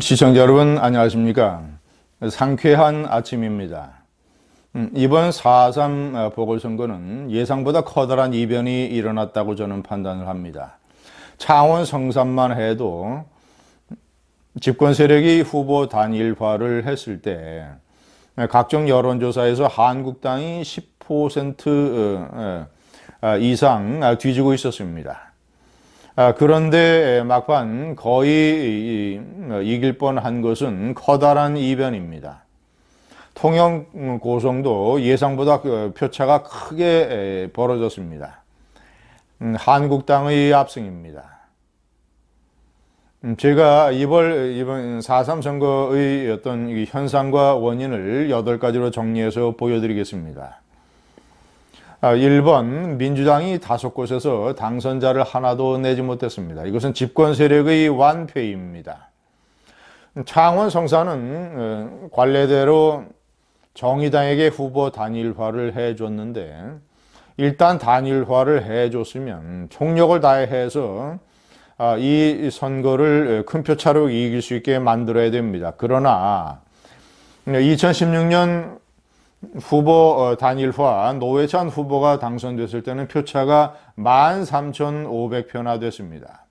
시청자 여러분 안녕하십니까? 상쾌한 아침입니다. 음, 이번 4.3 보궐선거는 예상보다 커다란 이변이 일어났다고 저는 판단을 합니다. 창원 성산만 해도 집권 세력이 후보 단일화를 했을 때 각종 여론조사에서 한국당이 10% 어, 이상 뒤지고 있었습니다 아, 그런데 막판 거의 이길 뻔한 것은 커다란 이변입니다. 통영 고성도 예상보다 그 표차가 크게 벌어졌습니다. 음, 한국당의 압승입니다. 음, 제가 이번, 이번 4.3 선거의 어떤 현상과 원인을 8가지로 정리해서 보여드리겠습니다. 1번 아, 민주당이 다섯 곳에서 당선자를 하나도 내지 못했습니다. 이것은 집권 세력의 완패입니다. 창원 성사는 어, 관례대로 정의당에게 후보 단일화를 해줬는데 일단 단일화를 해줬으면 총력을 다해서 아, 이 선거를 큰 표차로 이길 수 있게 만들어야 됩니다. 그러나 2016년 후보 어, 단일화 노회찬 후보가 당선됐을 때는 표차가 13,500표나 됐습니다.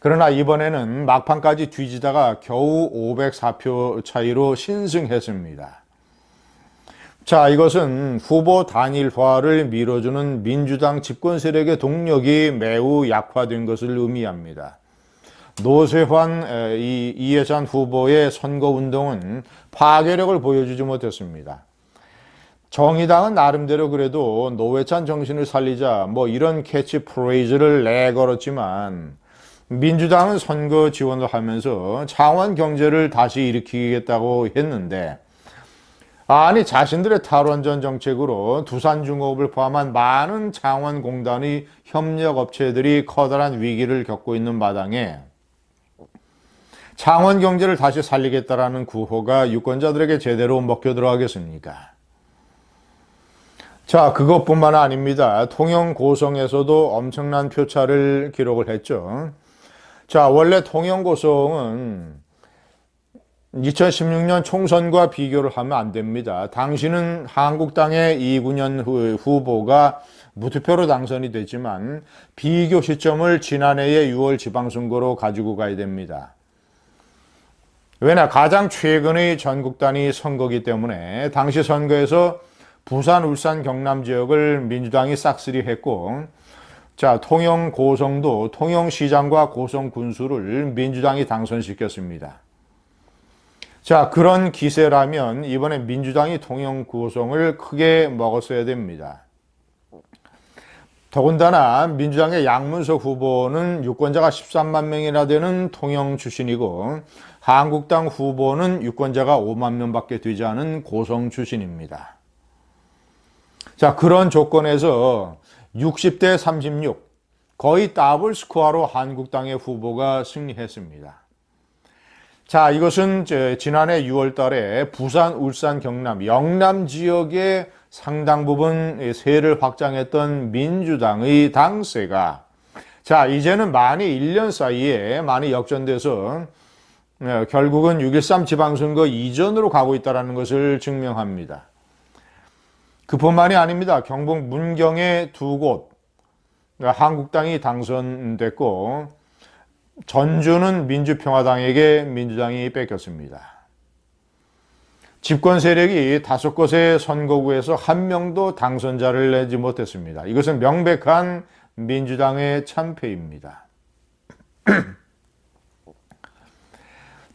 그러나 이번에는 막판까지 뒤지다가 겨우 504표 차이로 신승했습니다. 자, 이것은 후보 단일화를 밀어주는 민주당 집권 세력의 동력이 매우 약화된 것을 의미합니다. 노세환 이, 이해찬 후보의 선거운동은 파괴력을 보여주지 못했습니다. 정의당은 나름대로 그래도 노회찬 정신을 살리자 뭐 이런 캐치프레이즈를 내걸었지만 민주당은 선거 지원을 하면서 창원 경제를 다시 일으키겠다고 했는데 아니 자신들의 탈원전 정책으로 두산중업을 포함한 많은 창원공단의 협력업체들이 커다란 위기를 겪고 있는 마당에 창원 경제를 다시 살리겠다라는 구호가 유권자들에게 제대로 먹혀 들어가겠습니까? 자, 그것뿐만 아닙니다. 통영 고성에서도 엄청난 표차를 기록을 했죠. 자, 원래 통영 고성은 2016년 총선과 비교를 하면 안 됩니다. 당시는 한국당의 이군현 후보가 무투표로 당선이 됐지만 비교 시점을 지난해의 6월 지방선거로 가지고 가야 됩니다. 왜냐 가장 최근의 전국 단위 선거기 때문에 당시 선거에서 부산, 울산, 경남 지역을 민주당이 싹쓸이 했고 자 통영 고성도 통영시장과 고성 군수를 민주당이 당선시켰습니다. 자 그런 기세라면 이번에 민주당이 통영 고성을 크게 먹었어야 됩니다. 더군다나 민주당의 양문석 후보는 유권자가 13만 명이나 되는 통영 출신이고 한국당 후보는 유권자가 5만 명밖에 되지 않은 고성 출신입니다. 자, 그런 조건에서 60대 36, 거의 더블 스코어로 한국당의 후보가 승리했습니다. 자, 이것은 지난해 6월 달에 부산, 울산, 경남, 영남 지역의 상당 부분 세를 확장했던 민주당의 당세가 자, 이제는 많이 1년 사이에 많이 역전돼서 네, 결국은 6.13 지방선거 이전으로 가고 있다는 것을 증명합니다. 그뿐만이 아닙니다. 경북 문경의 두 곳, 그러니까 한국당이 당선됐고, 전주는 민주평화당에게 민주당이 뺏겼습니다. 집권 세력이 다섯 곳의 선거구에서 한 명도 당선자를 내지 못했습니다. 이것은 명백한 민주당의 참패입니다.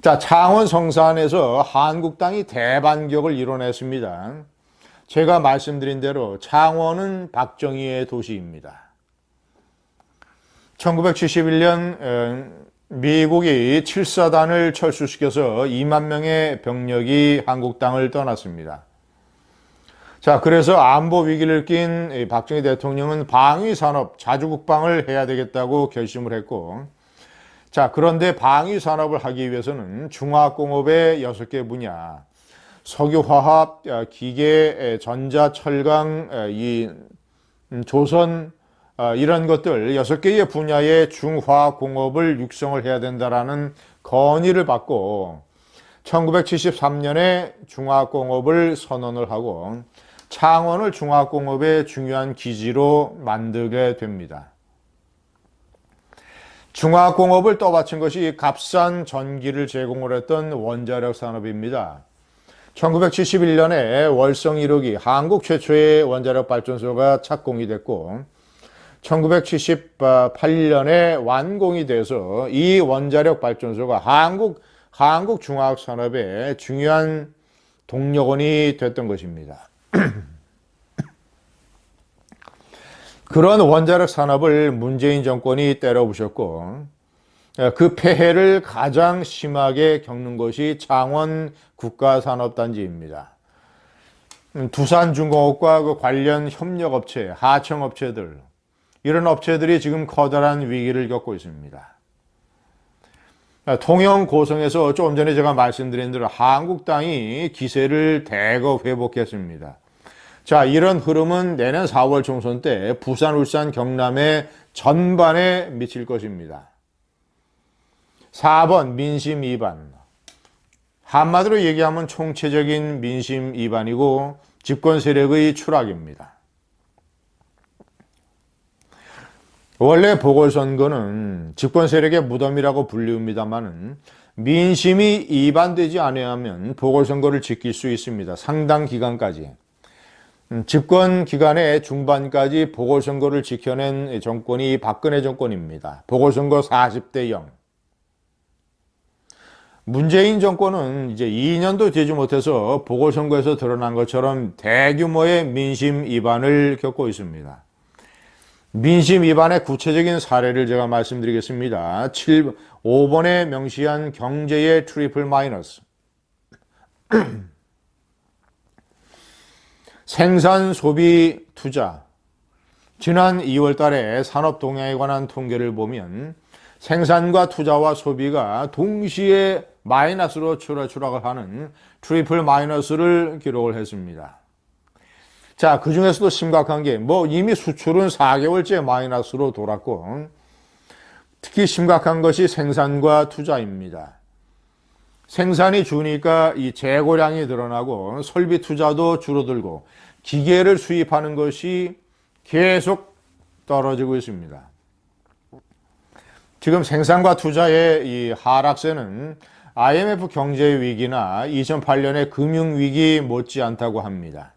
자, 창원 성산에서 한국당이 대반격을 이뤄냈습니다. 제가 말씀드린 대로 창원은 박정희의 도시입니다. 1971년 미국이 7사단을 철수시켜서 2만 명의 병력이 한국당을 떠났습니다. 자, 그래서 안보 위기를 낀 박정희 대통령은 방위 산업, 자주 국방을 해야 되겠다고 결심을 했고, 자, 그런데 방위 산업을 하기 위해서는 중화공업의 여섯 개 분야, 석유화학, 어, 기계, 전자, 철강, 이 음, 조선, 어, 이런 것들 여섯 개의 분야의 중화공업을 육성을 해야 된다라는 건의를 받고 1973년에 중화공업을 선언을 하고 창원을 중화공업의 중요한 기지로 만들게 됩니다. 중화공업을 떠받친 것이 값싼 전기를 제공을 했던 원자력 산업입니다. 1971년에 월성 1호기 한국 최초의 원자력 발전소가 착공이 됐고 1978년에 완공이 돼서 이 원자력 발전소가 한국 한국 중화학 산업의 중요한 동력원이 됐던 것입니다. 그런 원자력 산업을 문재인 정권이 때려부셨고 그 폐해를 가장 심하게 겪는 것이 창원 국가산업단지입니다. 음, 두산중공업과 그 관련 협력업체, 하청업체들 이런 업체들이 지금 커다란 위기를 겪고 있습니다. 통영 고성에서 조금 전에 제가 말씀드린 대로 한국 땅이 기세를 대거 회복했습니다. 자, 이런 흐름은 내년 4월 총선 때 부산, 울산, 경남의 전반에 미칠 것입니다. 4번 민심 위반. 한마디로 얘기하면 총체적인 민심 위반이고 집권 세력의 추락입니다. 원래 보궐선거는 집권 세력의 무덤이라고 불리웁니다만은 민심이 위반되지 않으면 보궐선거를 지킬 수 있습니다. 상당 기간까지. 음, 집권 기간의 중반까지 보궐선거를 지켜낸 정권이 박근혜 정권입니다. 보궐선거 40대 0. 문재인 정권은 이제 2년도 되지 못해서 보궐선거에서 드러난 것처럼 대규모의 민심 위반을 겪고 있습니다. 민심 위반의 구체적인 사례를 제가 말씀드리겠습니다. 7, 5번에 명시한 경제의 트리플 마이너스. 생산, 소비, 투자. 지난 2월 달에 산업 동향에 관한 통계를 보면 생산과 투자와 소비가 동시에 마이너스로 추락을 하는 트리플 마이너스를 기록을 했습니다. 자, 그 중에서도 심각한 게 뭐 이미 수출은 4개월째 마이너스로 돌았고 특히 심각한 것이 생산과 투자입니다. 생산이 주니까 이 재고량이 늘어나고 설비 투자도 줄어들고 기계를 수입하는 것이 계속 떨어지고 있습니다. 지금 생산과 투자의 이 하락세는 IMF 경제 위기나 2008년의 금융 위기 못지않다고 합니다.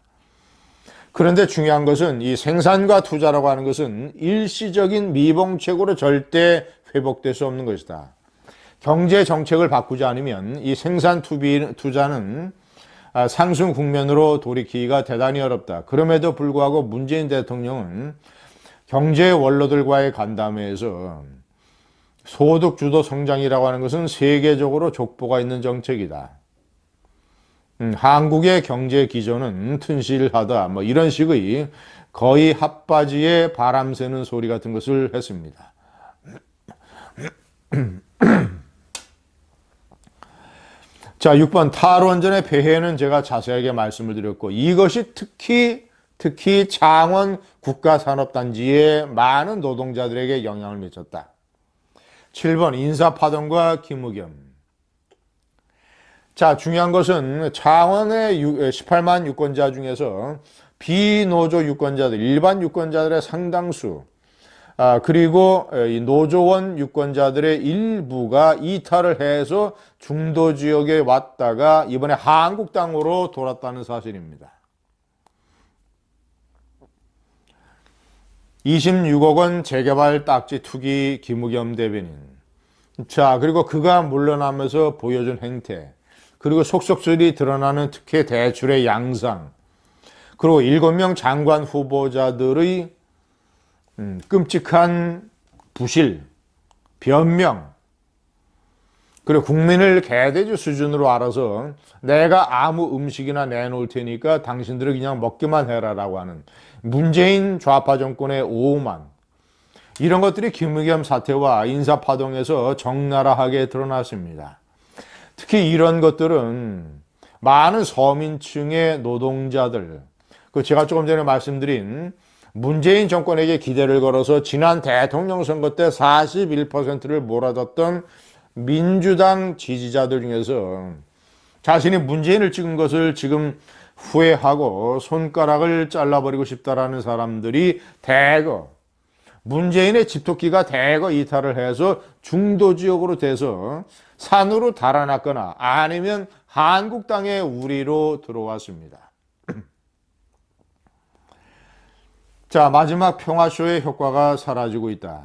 그런데 중요한 것은 이 생산과 투자라고 하는 것은 일시적인 미봉책으로 절대 회복될 수 없는 것이다. 경제 정책을 바꾸지 않으면 이 생산 투비, 투자는 아, 상승 국면으로 돌이키기가 대단히 어렵다. 그럼에도 불구하고 문재인 대통령은 경제 원로들과의 간담회에서 소득 주도 성장이라고 하는 것은 세계적으로 족보가 있는 정책이다. 음, 한국의 경제 기조는 튼실하다. 뭐 이런 식의 거의 핫바지에 바람 새는 소리 같은 것을 했습니다. 자, 6번 탈원전의 폐해는 제가 자세하게 말씀을 드렸고 이것이 특히 특히 창원 국가산업단지에 많은 노동자들에게 영향을 미쳤다. 7번 인사파동과 기무겸. 자, 중요한 것은 창원의 18만 유권자 중에서 비노조 유권자들, 일반 유권자들의 상당수, 아, 그리고 이 노조원 유권자들의 일부가 이탈을 해서 중도 지역에 왔다가 이번에 한국당으로 돌았다는 사실입니다. 26억 원 재개발 딱지 투기 김우겸 대변인. 자, 그리고 그가 물러나면서 보여준 행태. 그리고 속속들이 드러나는 특혜 대출의 양상. 그리고 7명 장관 후보자들의 음, 끔찍한 부실, 변명, 그리고 국민을 개돼지 수준으로 알아서 내가 아무 음식이나 내놓을 테니까 당신들은 그냥 먹기만 해라라고 하는 문재인 좌파 정권의 오만 이런 것들이 김의겸 사태와 인사파동에서 적나라하게 드러났습니다. 특히 이런 것들은 많은 서민층의 노동자들, 그 제가 조금 전에 말씀드린 문재인 정권에게 기대를 걸어서 지난 대통령 선거 때 41%를 몰아줬던 민주당 지지자들 중에서 자신이 문재인을 찍은 것을 지금 후회하고 손가락을 잘라버리고 싶다라는 사람들이 대거 문재인의 집토끼가 대거 이탈을 해서 중도 지역으로 돼서 산으로 달아났거나 아니면 한국당의 우리로 들어왔습니다. 자, 마지막 평화쇼의 효과가 사라지고 있다.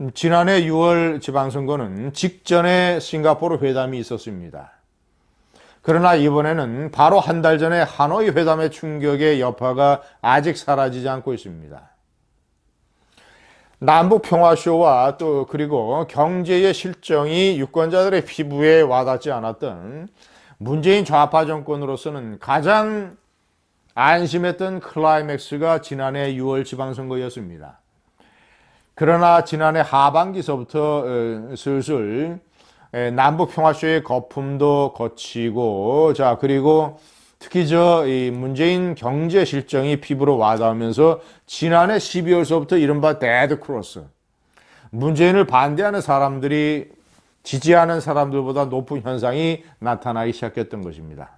음, 지난해 6월 지방선거는 직전에 싱가포르 회담이 있었습니다. 그러나 이번에는 바로 한 달 전에 하노이 회담의 충격의 여파가 아직 사라지지 않고 있습니다. 남북 평화쇼와 또 그리고 경제의 실정이 유권자들의 피부에 와닿지 않았던 문재인 좌파 정권으로서는 가장 안심했던 클라이맥스가 지난해 6월 지방선거였습니다. 그러나 지난해 하반기서부터 어, 슬슬 에, 남북 평화쇼의 거품도 거치고 자 그리고 특히 저이 문재인 경제 실정이 피부로 와닿으면서 지난해 12월서부터 이른바 데드 크로스 문재인을 반대하는 사람들이 지지하는 사람들보다 높은 현상이 나타나기 시작했던 것입니다.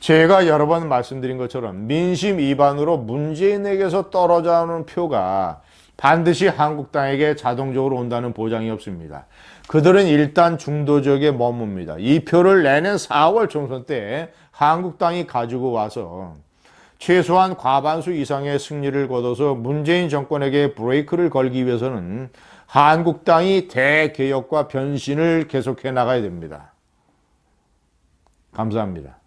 제가 여러 번 말씀드린 것처럼 민심 위반으로 문재인에게서 떨어져 오는 표가 반드시 한국당에게 자동적으로 온다는 보장이 없습니다. 그들은 일단 중도 지역에 머뭅니다. 이 표를 내년 4월 총선 때 한국당이 가지고 와서 최소한 과반수 이상의 승리를 거둬서 문재인 정권에게 브레이크를 걸기 위해서는 한국당이 대개혁과 변신을 계속해 나가야 됩니다. 감사합니다.